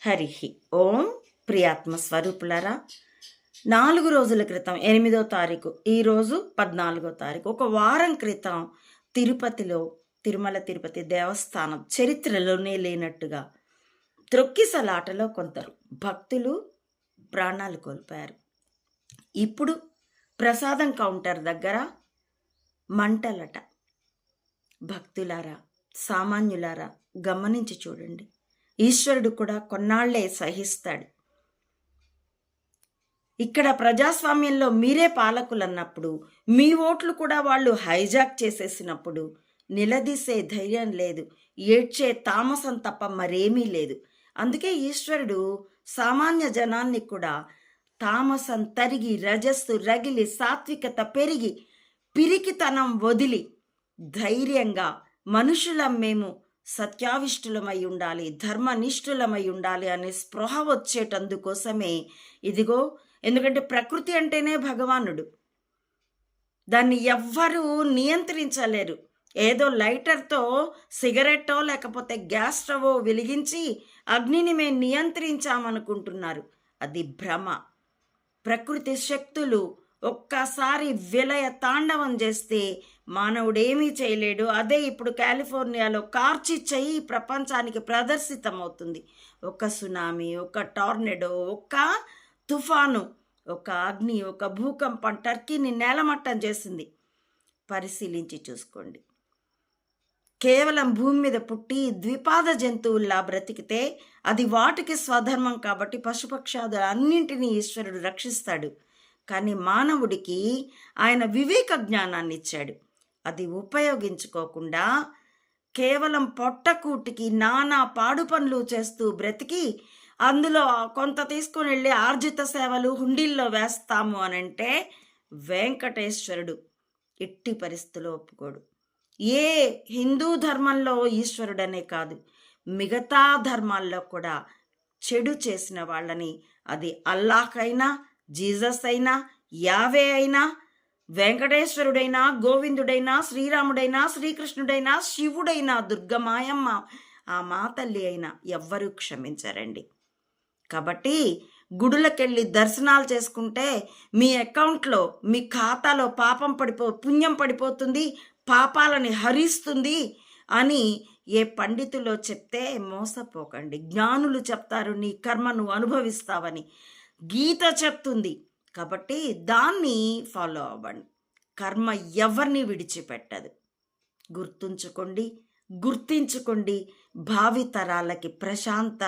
హరి ఓం ప్రియాత్మ స్వరూపులరా. నాలుగు రోజుల క్రితం ఎనిమిదో తారీఖు ఈరోజు పద్నాలుగో తారీఖు ఒక వారం క్రితం తిరుపతిలో తిరుమల తిరుపతి దేవస్థానం చరిత్రలోనే లేనట్టుగా త్రొక్కిసలాటలో కొందరు భక్తులు ప్రాణాలు కోల్పోయారు. ఇప్పుడు ప్రసాదం కౌంటర్ దగ్గర మంటలట. భక్తులారా సామాన్యులారా గమనించి చూడండి. ఈశ్వరుడు కూడా కొన్నాళ్ళే సహిస్తాడు. ఇక్కడ ప్రజాస్వామ్యంలో మీరే పాలకులు అన్నప్పుడు మీ ఓట్లు కూడా వాళ్ళు హైజాక్ చేసేసినప్పుడు నిలదీసే ధైర్యం లేదు ఏడ్చే తామసం తప్ప మరేమీ లేదు. అందుకే ఈశ్వరుడు సామాన్య జనాన్ని కూడా తామసం తరిగి రజస్సు రగిలి సాత్వికత పెరిగి పిరికితనం వదిలి ధైర్యంగా మనుషులం మేము సత్యావిష్టులమై ఉండాలి ధర్మనిష్ఠులమై ఉండాలి అనే స్పృహ వచ్చేటందుకోసమే ఇదిగో ఎందుకంటే ప్రకృతి అంటేనే భగవానుడు. దాన్ని ఎవ్వరూ నియంత్రించలేరు. ఏదో లైటర్తో సిగరెట్టో లేకపోతే గ్యాస్ స్టవో వెలిగించి అగ్నిని మేము నియంత్రించామనుకుంటున్నారు. అది భ్రమ. ప్రకృతి శక్తులు ఒక్కసారి విలయ తాండవం చేస్తే మానవుడేమీ చేయలేడు. అదే ఇప్పుడు కాలిఫోర్నియాలో కార్చి చెయ్యి ప్రపంచానికి ప్రదర్శితమవుతుంది. ఒక సునామీ ఒక టార్నెడో ఒక తుఫాను ఒక అగ్ని ఒక భూకంపం టర్కీని నేలమట్టం చేసింది. పరిశీలించి చూసుకోండి. కేవలం భూమి మీద పుట్టి ద్విపాద జంతువుల్లా బ్రతికితే అది వాటికి స్వధర్మం కాబట్టి పశుపక్షాదులు అన్నింటినీ ఈశ్వరుడు రక్షిస్తాడు. కానీ మానవుడికి ఆయన వివేక జ్ఞానాన్ని ఇచ్చాడు అది ఉపయోగించుకోకుండా కేవలం పొట్టకూటికి నానా పాడు పనులు చేస్తూ బ్రతికి అందులో కొంత తీసుకొని వెళ్ళి ఆర్జిత సేవలు హుండీల్లో వేస్తాము అని అంటే వెంకటేశ్వరుడు ఎట్టి పరిస్థితుల్లో ఒప్పుకోడు. ఏ హిందూ ధర్మంలో ఈశ్వరుడనే కాదు మిగతా ధర్మాల్లో కూడా చెడు చేసిన వాళ్ళని అది అల్లాహైనా జీసస్ అయినా యావే అయినా వెంకటేశ్వరుడైనా గోవిందుడైనా శ్రీరాముడైనా శ్రీకృష్ణుడైనా శివుడైనా దుర్గమాయమ్మ ఆ మా తల్లి అయినా ఎవ్వరూ క్షమించరండి. కాబట్టి గుడులకెళ్ళి దర్శనాలు చేసుకుంటే మీ అకౌంట్లో మీ ఖాతాలో పాపం పడిపో పుణ్యం పడిపోతుంది పాపాలని హరిస్తుంది అని ఏ పండితులో చెప్తే మోసపోకండి. జ్ఞానులు చెప్తారు నీ కర్మను అనుభవిస్తావని. గీత చెప్తుంది. కాబట్టి దాన్ని ఫాలో అవ్వండి. కర్మ ఎవరిని విడిచిపెట్టదు. గుర్తుంచుకోండి గుర్తించుకోండి. భావితరాలకి ప్రశాంత